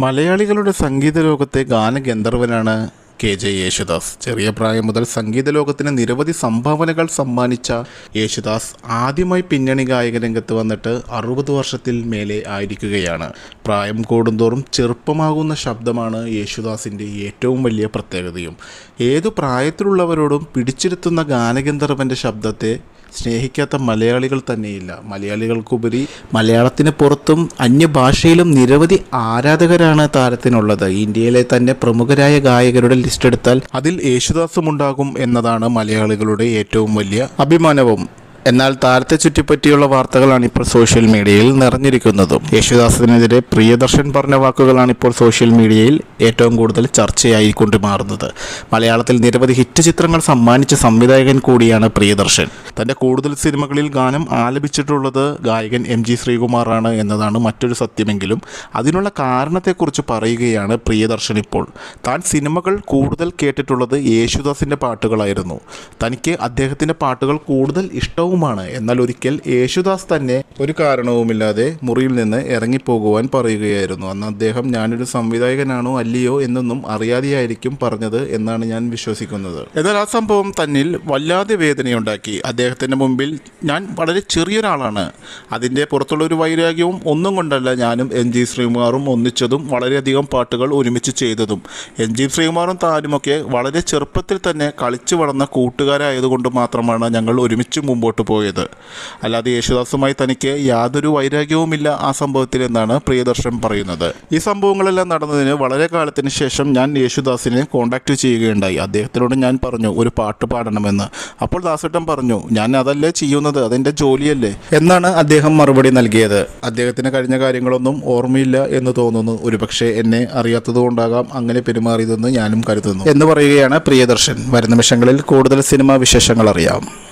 മലയാളികളുടെ സംഗീത ലോകത്തെ ഗാനഗന്ധർവനാണ് K J Yesudas. ചെറിയ പ്രായം മുതൽ സംഗീത ലോകത്തിന് നിരവധി സംഭാവനകൾ സമ്മാനിച്ച യേശുദാസ് ആദ്യമായി പിന്നണി ഗായക രംഗത്ത് വന്നിട്ട് അറുപത് വർഷത്തിൽ മേലെ ആയിരിക്കുകയാണ്. പ്രായം കൂടുന്തോറും ചെറുപ്പമാകുന്ന ശബ്ദമാണ് യേശുദാസിന്റെ ഏറ്റവും വലിയ പ്രത്യേകതയും. ഏതു പ്രായത്തിലുള്ളവരോടും പിടിച്ചിരുത്തുന്ന ഗാനഗന്ധർവന്റെ ശബ്ദത്തെ സ്നേഹിക്കാത്ത മലയാളികൾ തന്നെയില്ല. മലയാളികൾക്കുപരി മലയാളത്തിന് പുറത്തും അന്യഭാഷയിലും നിരവധി ആരാധകരാണ് താരത്തിനുള്ളത്. ഇന്ത്യയിലെ തന്നെ പ്രമുഖരായ ഗായകരുടെ ലിസ്റ്റ് എടുത്താൽ അതിൽ യേശുദാസും ഉണ്ടാകും എന്നതാണ് മലയാളികളുടെ ഏറ്റവും വലിയ അഭിമാനവും. എന്നാൽ താരത്തെ ചുറ്റിപ്പറ്റിയുള്ള വാർത്തകളാണ് ഇപ്പോൾ സോഷ്യൽ മീഡിയയിൽ നിറഞ്ഞിരിക്കുന്നതും. യേശുദാസിനെതിരെ പ്രിയദർശൻ പറഞ്ഞ വാക്കുകളാണ് ഇപ്പോൾ സോഷ്യൽ മീഡിയയിൽ ഏറ്റവും കൂടുതൽ ചർച്ചയായിക്കൊണ്ട് മാറുന്നത് മലയാളത്തിൽ നിരവധി ഹിറ്റ് ചിത്രങ്ങൾ സമ്മാനിച്ച സംവിധായകൻ കൂടിയാണ് പ്രിയദർശൻ. തന്റെ കൂടുതൽ സിനിമകളിൽ ഗാനം ആലപിച്ചിട്ടുള്ളത് ഗായകൻ എം ജി ശ്രീകുമാറാണ് എന്നതാണ് മറ്റൊരു സത്യമെങ്കിലും അതിനുള്ള കാരണത്തെക്കുറിച്ച് പറയുകയാണ് പ്രിയദർശൻ ഇപ്പോൾ. താൻ സിനിമകൾ കൂടുതൽ കേട്ടിട്ടുള്ളത് യേശുദാസിന്റെ പാട്ടുകളായിരുന്നു. തനിക്ക് അദ്ദേഹത്തിന്റെ പാട്ടുകൾ കൂടുതൽ ഇഷ്ടവുമാണ്. എന്നാൽ ഒരിക്കൽ യേശുദാസ് തന്നെ ഒരു കാരണവുമില്ലാതെ മുറിയിൽ നിന്ന് ഇറങ്ങിപ്പോകുവാൻ പറയുകയായിരുന്നു. അന്ന് അദ്ദേഹം ഞാനൊരു സംവിധായകനാണോ അല്ലയോ എന്നൊന്നും അറിയാതെയായിരിക്കും പറഞ്ഞത് എന്നാണ് ഞാൻ വിശ്വസിക്കുന്നത്. എന്നാൽ ആ സംഭവം തന്നിൽ വല്ലാതെ വേദനയുണ്ടാക്കി. അദ്ദേഹത്തിന്റെ മുമ്പിൽ ഞാൻ വളരെ ചെറിയൊരാളാണ്. അതിന്റെ പുറത്തുള്ള ഒരു വൈരാഗ്യവും ഒന്നും കൊണ്ടല്ല ഞാനും എൻ ജി ശ്രീകുമാറും ഒന്നിച്ചതും വളരെയധികം പാട്ടുകൾ ഒരുമിച്ച് ചെയ്തതും. എൻ ജി ശ്രീകുമാറും താനുമൊക്കെ വളരെ ചെറുപ്പത്തിൽ തന്നെ കളിച്ചു വളർന്ന കൂട്ടുകാരായതുകൊണ്ട് മാത്രമാണ് ഞങ്ങൾ ഒരുമിച്ച് മുമ്പോട്ട് പോയത്. അല്ലാതെ യേശുദാസുമായി തനിക്ക് യാതൊരു വൈരാഗ്യവുമില്ല ആ സംഭവത്തിൽ എന്നാണ് പ്രിയദർശൻ പറയുന്നത്. ഈ സംഭവങ്ങളെല്ലാം നടന്നതിന് വളരെ കാലത്തിന് ശേഷം ഞാൻ യേശുദാസിനെ കോൺടാക്റ്റ് ചെയ്യുകയുണ്ടായി. അദ്ദേഹത്തിനോട് ഞാൻ പറഞ്ഞു ഒരു പാട്ട് പാടണമെന്ന്. അപ്പോൾ ദാസേട്ടൻ പറഞ്ഞു ഞാൻ അതല്ലേ ചെയ്യുന്നത്? അതെന്റെ ജോലിയല്ലേ? എന്നാണ് അദ്ദേഹം മറുപടി നൽകിയത്. അദ്ദേഹത്തിന് കഴിഞ്ഞ കാര്യങ്ങളൊന്നും ഓർമ്മയില്ല എന്ന് തോന്നുന്നു. ഒരുപക്ഷെ എന്നെ അറിയാത്തതുകൊണ്ടാകാം അങ്ങനെ പെരുമാറിയതെന്ന് ഞാനും കരുതുന്നു. എന്ന് പറയുകയാണ് പ്രിയദർശൻ. വരുന്ന നിമിഷങ്ങളിൽ കൂടുതൽ സിനിമാ വിശേഷങ്ങൾ അറിയാം.